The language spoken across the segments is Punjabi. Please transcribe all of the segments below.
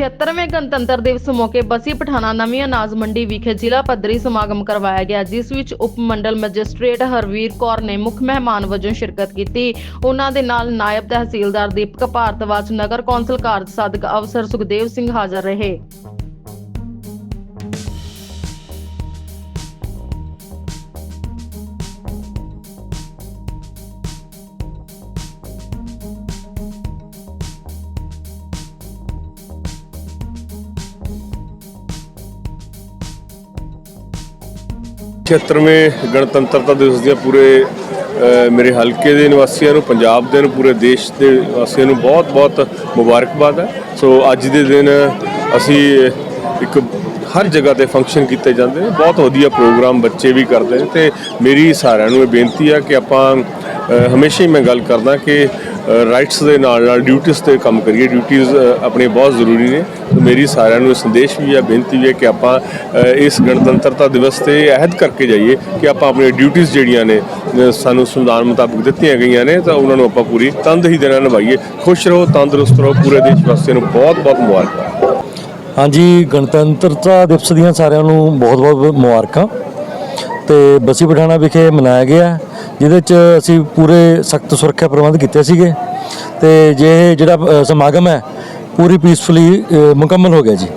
76ਵੇਂ ਗਣਤੰਤਰ ਦਿਵਸ ਮੌਕੇ ਬਸੀ ਪਠਾਣਾ ਨਵੀਂ ਅਨਾਜ ਮੰਡੀ ਵਿਖੇ ਜ਼ਿਲ੍ਹਾ ਪੱਧਰੀ ਸਮਾਗਮ ਕਰਵਾਇਆ ਗਿਆ, ਜਿਸ ਵਿੱਚ ਉਪ ਮੰਡਲ ਮੈਜਿਸਟ੍ਰੇਟ ਹਰਵੀਰ ਕੌਰ ਨੇ ਮੁੱਖ ਮਹਿਮਾਨ ਵਜੋਂ ਸ਼ਿਰਕਤ ਕੀਤੀ। ਉਹਨਾਂ ਦੇ ਨਾਲ ਨਾਇਬ ਤਹਿਸੀਲਦਾਰ ਦੀਪਕ ਭਾਰਤਵਾਜ, ਨਗਰ ਕੌਂਸਲ ਕਾਰਜ ਸਾਧਕ ਅਫਸਰ ਸੁਖਦੇਵ ਸਿੰਘ ਹਾਜ਼ਰ ਰਹੇ। ਛੇਤਰਵੇਂ ਗਣਤੰਤਰਤਾ ਦਿਵਸ ਦੀਆਂ ਪੂਰੇ ਮੇਰੇ ਹਲਕੇ ਦੇ ਨਿਵਾਸੀਆਂ ਨੂੰ, ਪੰਜਾਬ ਦੇ ਨੂੰ, ਪੂਰੇ ਦੇਸ਼ ਦੇ ਨਿਵਾਸੀਆਂ ਨੂੰ ਬਹੁਤ-ਬਹੁਤ ਮੁਬਾਰਕਬਾਦ ਹੈ। ਸੋ ਅੱਜ ਦੇ ਦਿਨ ਅਸੀਂ ਇੱਕ ਹਰ ਜਗ੍ਹਾ ਤੇ ਫੰਕਸ਼ਨ ਕੀਤੇ ਜਾਂਦੇ ਨੇ। ਬਹੁਤ ਵਧੀਆ ਪ੍ਰੋਗਰਾਮ ਬੱਚੇ ਵੀ ਕਰਦੇ ਨੇ ਤੇ ਮੇਰੀ ਸਾਰਿਆਂ ਨੂੰ ਇਹ ਬੇਨਤੀ ਆ ਕਿ ਆਪਾਂ ਹਮੇਸ਼ਾ ਹੀ ਮੈਂ ਗੱਲ ਕਰਦਾ ਕਿ ਰਾਈਟਸ ਦੇ ਨਾਲ ਨਾਲ ਡਿਊਟੀਆਂ ਤੇ ਕੰਮ ਕਰੀਏ। ਡਿਊਟੀਆਂ ਆਪਣੇ ਬਹੁਤ ਜ਼ਰੂਰੀ ਨੇ। ਤੇ ਮੇਰੀ ਸਾਰਿਆਂ ਨੂੰ ਸੰਦੇਸ਼ ਵੀ ਹੈ, ਬੇਨਤੀ ਵੀ ਹੈ ਕਿ ਆਪਾਂ ਇਸ ਗਣਤੰਤਰਤਾ ਦਿਵਸ ਤੇ ਅਹਿਦ ਕਰਕੇ ਜਾਈਏ ਕਿ ਆਪਾਂ ਆਪਣੀਆਂ ਡਿਊਟੀਆਂ ਜਿਹੜੀਆਂ ਨੇ ਸਾਨੂੰ ਸੰਵਿਧਾਨ ਮੁਤਾਬਕ ਦਿੱਤੀਆਂ ਗਈਆਂ ਨੇ, ਤਾਂ ਉਹਨਾਂ ਨੂੰ ਆਪਾਂ ਪੂਰੀ ਤਨਦੇਹੀ ਦੇ ਨਾਲ ਨਿਭਾਈਏ। ਖੁਸ਼ ਰਹੋ, ਤੰਦਰੁਸਤ ਰਹੋ। ਪੂਰੇ ਦੇਸ਼ ਵਾਸੀਆਂ ਨੂੰ ਬਹੁਤ ਬਹੁਤ ਮੁਬਾਰਕਾਂ। ਹਾਂਜੀ, ਗਣਤੰਤਰਤਾ ਦਿਵਸ ਦੀਆਂ ਸਾਰਿਆਂ ਨੂੰ ਬਹੁਤ-ਬਹੁਤ ਮੁਬਾਰਕਾਂ। ਤੇ ਬਸੀ ਪਠਾਣਾ ਵਿਖੇ ਮਨਾਇਆ ਗਿਆ। ਜਿਹਦੇ ਚ ਅਸੀਂ ਪੂਰੇ ਸਖਤ ਸੁਰੱਖਿਆ ਪ੍ਰਬੰਧ ਕੀਤੇ ਸੀਗੇ ਤੇ ਜੇ ਇਹ ਜਿਹੜਾ ਅ, ਸਮਾਗਮ ਹੈ ਪੂਰੀ ਪੀਸਫੁਲੀ ਮੁਕੰਮਲ ਹੋ ਗਿਆ ਜੀ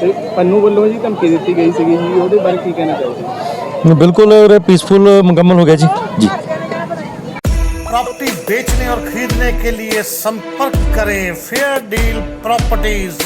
ਤੇ ਪੰਨੂ ਵੱਲੋਂ ਜੀ ਧਮਕੀ ਦਿੱਤੀ ਗਈ ਸੀਗੀ ਜੀ ਉਹਦੇ ਬਾਰੇ ਕੀ ਕਹਿਣਾ ਚਾਹੋਗੇ ਬਿਲਕੁਲ ਪੀਸਫੁਲ ਮੁਕੰਮਲ ਹੋ ਗਿਆ ਜੀ ਜੀ प्रॉपर्टी बेचने और खरीदने के लिए संपर्क करें फेयर डील प्रॉपर्टीज